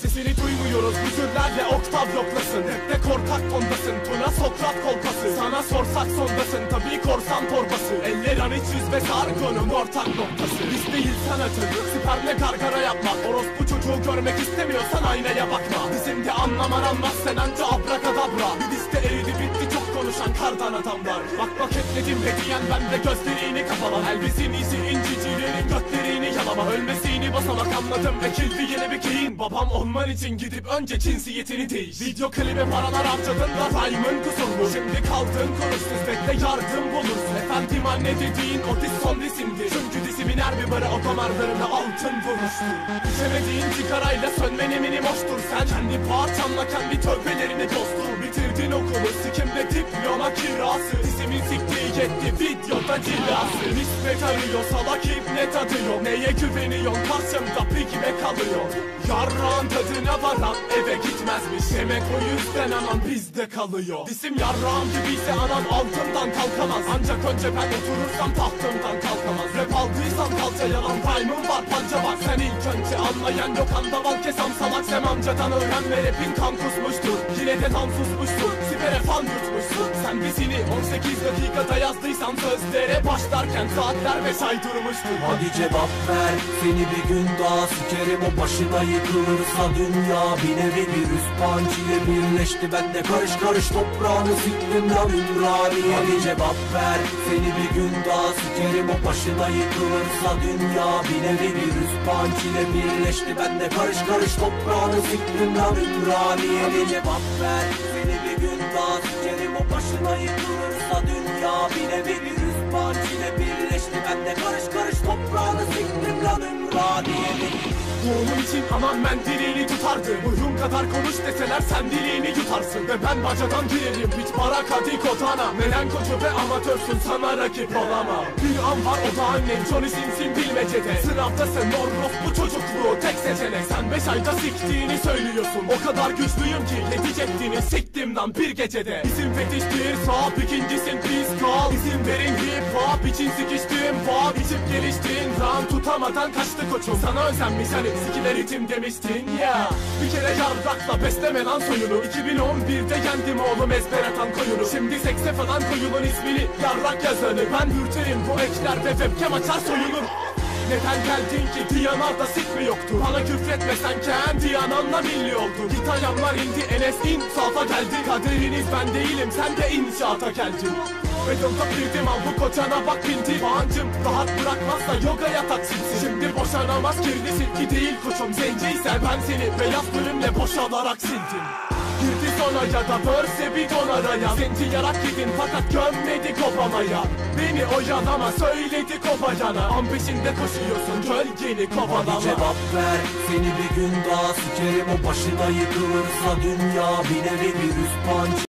Sesini duymuyoruz bütünlerle oktav yoklasın. Hep de korkak tondasın Tuna Sokrat kolpası. Sana sorsak sondasın tabi korsan torbası. Eller an iç yüz ve sargonum ortak noktası. Biz değil sanatın Siperle gargara yapmak. Orospu çocuğu görmek istemiyorsan aynaya bakma. Bizim de anlaman anmaz sen anca abrakadabra. Bir liste eridi bitti çok konuşan kardan adamlar. Bak bak etledim hediyen bende gözlerini kapalan. Elbisinizi Basamak anladım. Ve kildi yine bir keyin. Babam olman için gidip önce cinsiyetini değiş. Video klibe paralar harcadın da rhyme'ın kusurlu Şimdi kaldın kuruşsuz bekle yardım bulursun. Efendim anne dediğin o diz son disimdi Çünkü disimin her bir barı otomarlarında altın vurmuştu İçemediğin sigarayla sönmen eminim hoştur. Sen kendi parçanla kendi tövbelerini bozdur Bitirdin okulu sikimde diploma kirası Yetti videoda cilası Nispet arıyor salak ibnet adıyor. Neye güveniyorsun? Karşımda pigme kalıyor. Yarrağın tadına varan eve gitmezmiş. Demek o yüzden anan bizde kalıyor. Disim yarrağım gibiyse anan altından kalkamaz. Ancak önce ben oturursam tahtımdan kalkamaz. Rap aldıysam kalça yalan rhyme'ım var panca var. Sen ilk önce anlayan yok andaval kesam salak Sem amcadan öğren ve rapin kan kusmuştur. Yine de tam susmuşsun. Sipere fan yutmuşsun. Sen dizini 18 dakikada yazdıysan sözlere Başlarken saatler ve say durmuştur. Hadi cevap ver. Seni bir gün daha sikerim. O başına yıkılırsa dünya Bir nevi bir üst ile birleşti. Ben de karış karış toprağını siktim lan Ümraniye. Hadi cevap ver. Seni bir gün daha sikerim. O başına yıkılırsa dünya Bir nevi bir üst ile birleşti. Ben de karış karış toprağını siktim. Lan Ümraniye Hadi cevap ver. Seni bir gün daha sikerim. O başına yıkılırsa dünya Bir nevi bir üst ile birleşti. Ben de karış karış toprağını siktim. Lan Ümraniye'nin Oğlum için aman ben dileğini tutardı Uyum kadar konuş deseler sen dileğini yutarsın. Ve ben bacadan girerim hiç para kadi kotana Melankocu ve amatörsün. Sana rakip olamam. Bir an var o da annen Johnny Sins'in bilmecede. Sınavdasın Norrof bu çocukluğu tek seçenek. Sen beş ayda siktiğini söylüyorsun. O kadar güçlüyüm ki yetecektiğini siktim lan bir gecede. İsim fetiştir sağ ikincisin. Pis kal. İzin verin hip hop için sikiştim pop İçip geliştin. Ran tutamadan kaçtı koçum. Sana özenmiş hani sikiler itim demiştin ya. Bir kere yarrakla besleme lan soyunu. 2011'de yendim oğlum ezber atan koyunu. Şimdi sekse falan koyunun ismini yarrak yazanı. Ben dürterim bu ekler ve webcam açar soyunur. Neden geldin ki? Diyanar'da sik mi yoktu? Bana küfretmesen kendi ananla milli oldun. Git ayağımlar indi Enes insafa geldi Kaderiniz ben değilim sen de inşaata geldin Betonda girdim al bu kocana bak binti Bağancım rahat bırakmazsa yoga yatak sinsi Şimdi boşanamaz kirli silki değil koçum. Zenciyse ben seni beyaz bölümle boşalarak sildim. Girdi sona ya da börse bir don araya Zenci yarak gidin fakat gömmedi kopamaya. Beni oyalama söyledi kopayana An peşinde koşuyorsun gölgeni kovalama. Hadi cevap ver seni bir gün daha sikerim. O başına yıkılırsa dünya Bir nevi bir üst